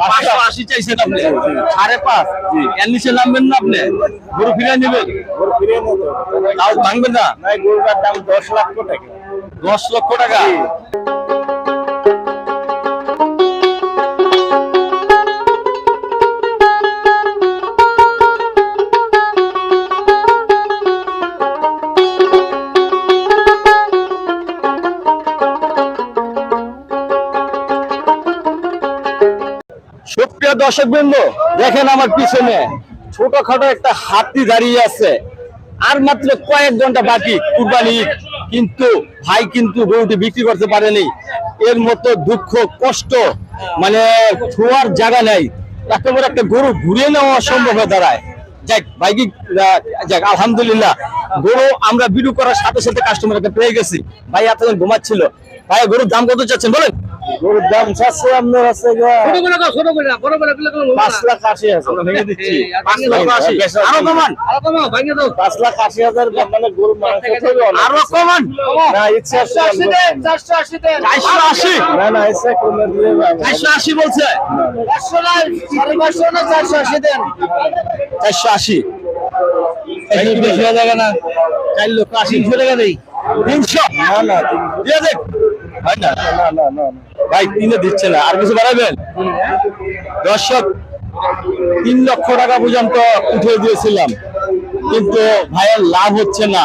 পাঁচশো আশি চাইছেন আপনি। সাড়ে পাঁচ। এর নিচে নামবেন না আপনি। গরু ফিরে নেবেন। তাও ভাঙবেন না। গরুটার দাম দশ লক্ষ টাকা। দশ লক্ষ টাকা। সুপ্রিয় দর্শক বৃন্দ দেখেন আমার পিছনে ছোটখাটো একটা হাতি দাঁড়িয়ে আছে। আর মাত্র কয়েক ঘণ্টা বাকি কুরবানি ঈদ। কিন্তু ভাই কিন্তু গরুটি বিক্রি করতে পারেনি। এর মতো দুঃখ, কষ্ট মানে ছোঁয়ার জায়গা নেই। একেবারে একটা গরু ঘুরিয়ে নেওয়া অসম্ভব হয়ে দাঁড়ায়। যাক, ভাই কি যাক, আলহামদুলিল্লাহ। গরু আমরা বিক্রি করার সাথে সাথে কাস্টমারকে পেয়ে গেছি। ভাই এতদিন ঘুমাচ্ছিল। ভাই গরুর দাম কত চাচ্ছেন বলেন? গরুর দাম চাচ্ছে আপনার আছে গা। পাঁচ লাখ আশি হাজার। ভেঙে দিচ্ছি। পাঁচ লক্ষ আশি। আরও কমান। পাঁচ লাখ আশি হাজার মানে গরু। আরও কমান। না ইচ্ছা আশি না না ইচ্ছা কমে দিয়ে চারশো আশি বলছে। চারশো আশি বেশি হয়ে যাবে না। চার লক্ষ আশি তিনশো টাকা নেই তিনশো। না না দিয়ে দেখ হয় না ভাই তিনে দিচ্ছে না আর কিছু বাড়াবেন দর্শক তিন লক্ষ টাকা পর্যন্ত উঠে দিয়েছিলাম কিন্তু ভাইয়ের লাভ হচ্ছে না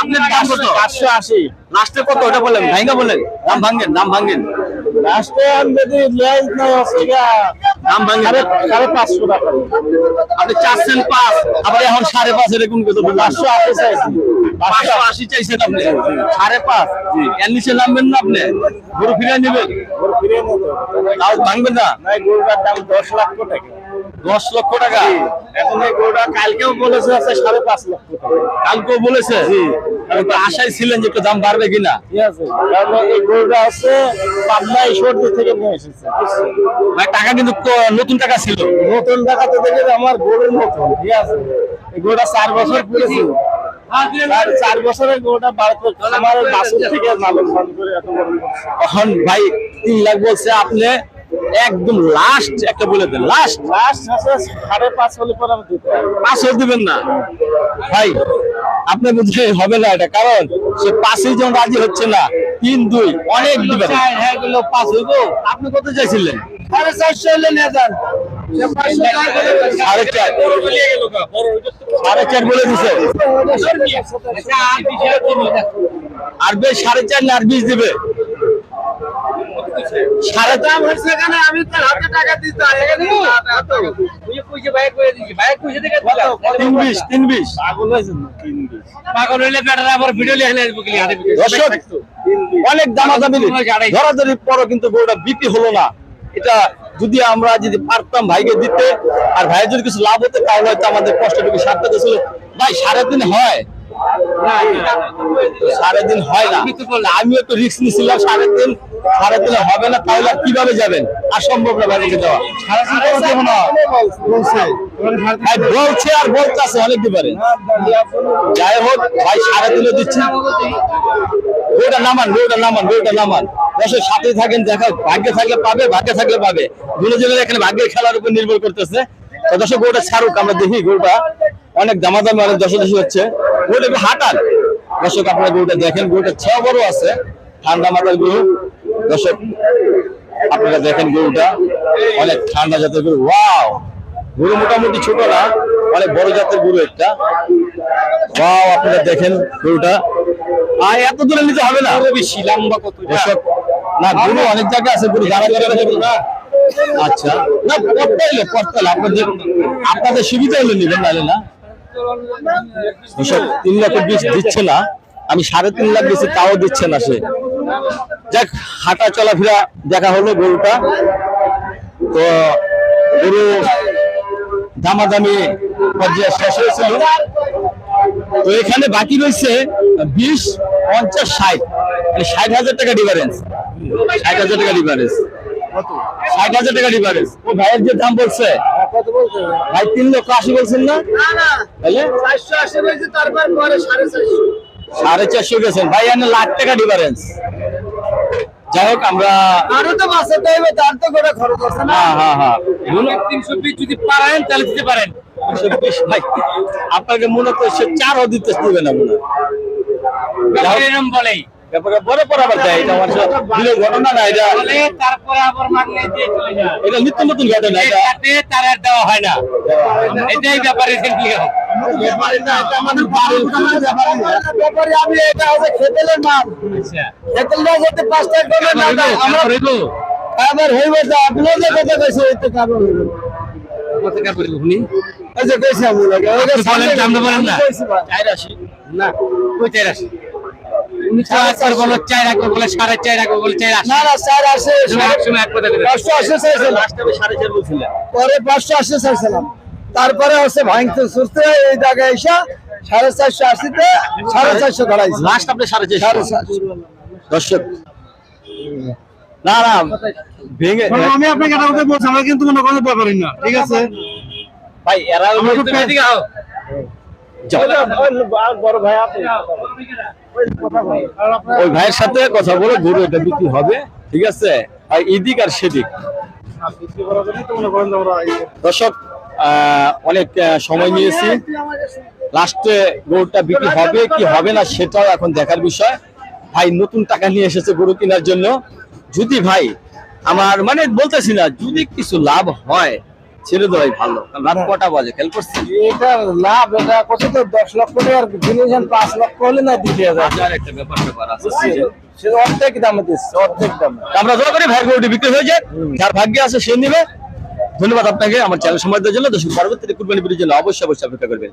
আপনার দাম কত? পাঁচশো আশি। লাস্টে কত? ওটা বলেন ভাইঙ্গা বলেন। দাম ভাঙ্গেন দাম ভাঙ্গেন লাস্টে যদি লেজ নাই আছে দাম ভাঙ্গেন সাড়ে পাঁচশো টাকা। আপনি চাচ্ছেন পাঁচ আবার এখন সাড়ে পাঁচ এরকম কত পাঁচশো আশি চাইছি পাঁচশো আশি চাইছেন আপনি। সাড়ে পাঁচ। এর নিচে নামবেন না আপনি। গরু ফিরে নেবেন। গরু ফিরিয়ে হবে। তাও ভাঙবেন না। গরুটার দাম দশ লক্ষ টাকা। দশ লক্ষ টাকা। এখন এই গরুটা কালকেও বলেছে আছে সাড়ে পাঁচ লক্ষ টাকা। কালকেও বলেছে? আশায় ছিলেন যে একটু দাম বাড়বে কিনা? ঠিক আছে। এই গরুটা আছে পাবনা ঈশ্বরদী থেকে নিয়ে এসেছে। ভাই টাকা কিন্তু নতুন টাকা ছিল। নতুন টাকাতে দেখে আমার গরুর মতন ঠিক আছে। এই গরুটা চার বছর পুরেছে। চার বছরের বাড়িতে আমার বাসুর থেকে লালন করে। এখন ভাই তিন লাখ বলছে আপনি। একদম লাস্ট একটা বলে দেন লাস্ট লাস্ট সাড়ে পাঁচ হলে পরে আমি দিতে পারব পাঁচশো দিবেন না। ভাই আপনি বুঝে হবে না এটা কারণ সে পাঁচই জন রাজি হচ্ছে না তিন দুই অনেক দিবেন পাঁচ হইব। আপনি কত চাইছিলেন? সাড়ে চারশো হলে নিয়ে যান। আর বেশ সাড়ে চার না আর বিশ দিবে। আমি তার হাতে টাকা দিতে তিন তিন? তিন বিশ। দর্শক অনেক দামাদামি ধরাধরি পরও কিন্তু গরুটা বিক্রি হলো না। এটা যদি আমরা যদি পারতাম ভাইকে দিতে আর ভাইয়ের যদি কিছু লাভ হতো তাহলে হয়তো আমাদের কষ্টটুকু সার্থক ছিল ভাই সাড়ে দিন হয়। সাড়ে হয় না। আমিও একটু রিস্ক নিয়েছিলাম সাড়ে তিন হবে না তাহলে কীভাবে যাবেন? আর না ভাইকে দেওয়া ভাই বলছে আর বলতেছে অনেক দিবারে যাই হোক ভাই সাড়ে দিচ্ছি। ওটা নামান ওটা নামান ওটা নামান। দশের সাথে থাকেন দেখা ভাগ্যে থাকলে পাবে ভাগ্যে থাকলে পাবে। দুজনের এখানে ভাগ্যের খেলার উপর নির্ভর করতেছে। তো দর্শক ওটা ছাড়ুক আমরা দেখি গরুটা অনেক দামাদামি অনেক দশ দশি হচ্ছে। গরুটা একটু হাঁটান দর্শক আপনারা গরুটা দেখেন গরুটা ছ বড় আছে ঠান্ডা মাথার গরু। দর্শক আপনারা দেখেন গরুটা অনেক ঠান্ডা জাতের গরু। ওয়াও! গরু মোটামুটি ছোট না অনেক বড় জাতের গরু একটা। ওয়াও আপনারা দেখেন গরুটা। আর এত দূরে নিতে হবে না। বেশি লম্বা কত না গরু অনেক জায়গা আছে গরু জানা না আচ্ছা। না পড়তে এলে পড়তে এলে আপনাদের আপনাদের সুবিধা হলে নেবেন নাহলে না। তিন লাখ বিশ দিচ্ছে না। আমি সাড়ে তিন লাখ দিচ্ছি তাও দিচ্ছে না সে। যাক, হাঁটা চলাফেরা দেখা হলো গরুটা। তো গরু দামাদামি পর্যায়ে শেষ হয়েছিল। তো এখানে বাকি রয়েছে বিশ, পঞ্চাশ, ষাট। মানে ষাট হাজার টাকা ডিফারেন্স ষাট হাজার টাকা ডিফারেন্স ষাট হাজার টাকা ডিফারেন্স ও ভাইয়ের যে দাম বলছে ভাই তিন লক্ষ আশি বলছেন না? তাহলে? সাড়ে চারশো। গেছেন। ভাই এনে লাখ টাকা ডিফারেন্স যাই হোক আমরা আরও তো বাঁচাতে হবে তার তো করে খরচ আছে না। হ্যাঁ হ্যাঁ হ্যাঁ। তিনশো যদি পারেন তাহলে দিতে পারেন। ভাই আপনাকে মনে তো সে চারও দিতে দিবে না মনে হয়। বলেই। পর আবার এটা আমার ঘটনা না এটা তারপরে আবার মাগলে দিয়ে চলে যায় এটা নিত্য নতুন ঘটনা এটা তার আর দেওয়া হয় না। এটাই ব্যাপারে রিসেন্টলি ব্যাপারে আমি এটা হচ্ছে খেতেলের মাল। খেতেলটা যদি পাঁচ টাকা করে না দাও, আমরা আবার হইবে তো আপনার যে কথা কইছে এই তো কারণ হইবে। এই যে কইছি আমি লাগে ওই বলেন, সামনে বলেন না। কইছি ভাই। চার আশি না। কই চাই আসে উনি চার বলো চাই রাখব বলে সাড়ে চাই রাখব বলে চাই না না স্যার আসে পাঁচশো চাইছিলাম। পরে পাঁচশো চাইছিলাম। তারপরে হচ্ছে ভাঙতে সুরতে এই জায়গায় এসে সাড়ে চারশো আশিতে সাড়ে চারশো ধরাইছে লাস্ট আপনি সাড়ে চারশো। দর্শক না না ভেঙে আমি আপনাকে এটা কথা বলছি আমরা কিন্তু কোনো কথা ব্যাপারই না ঠিক আছে? ভাই এরা তুমি এদিকে আও বড় ভাই আপনি। ওই ভাইয়ের সাথে কথা বলে গরু এটা বিক্রি হবে, ঠিক আছে? আর এদিক আর সেদিক। দর্শক অনেক সময় নিয়েছি। লাস্টে গরুটা বিক্রি হবে কি হবে না সেটাও এখন দেখার বিষয়। ভাই নতুন টাকা নিয়ে এসেছে গরু কেনার জন্য। যদি ভাই, আমার মানে বলতেছি না, যদি কিছু লাভ হয় ভালো। লাভ কটা বাজে? খেল করছি এটা লাভ এটা কত তো দশ লক্ষ টাকার ডিভিশন পাঁচ লক্ষ হলে না দিতে হাজার। একটা ব্যাপার ব্যাপার আছে। সে অর্ধেক দামে দিচ্ছে অর্ধেক দামে। আমরা দোয়া করি ভাই গরুটি বিক্রি হয়ে যায় যার ভাগ্যে আছে সে নিবে। ধন্যবাদ আপনাকে আমার চ্যানেল সময় দেওয়ার জন্য। দর্শক পরবর্তীতে কুরবানি বিক্রির জন্য অবশ্যই অবশ্যই অপেক্ষা করবেন।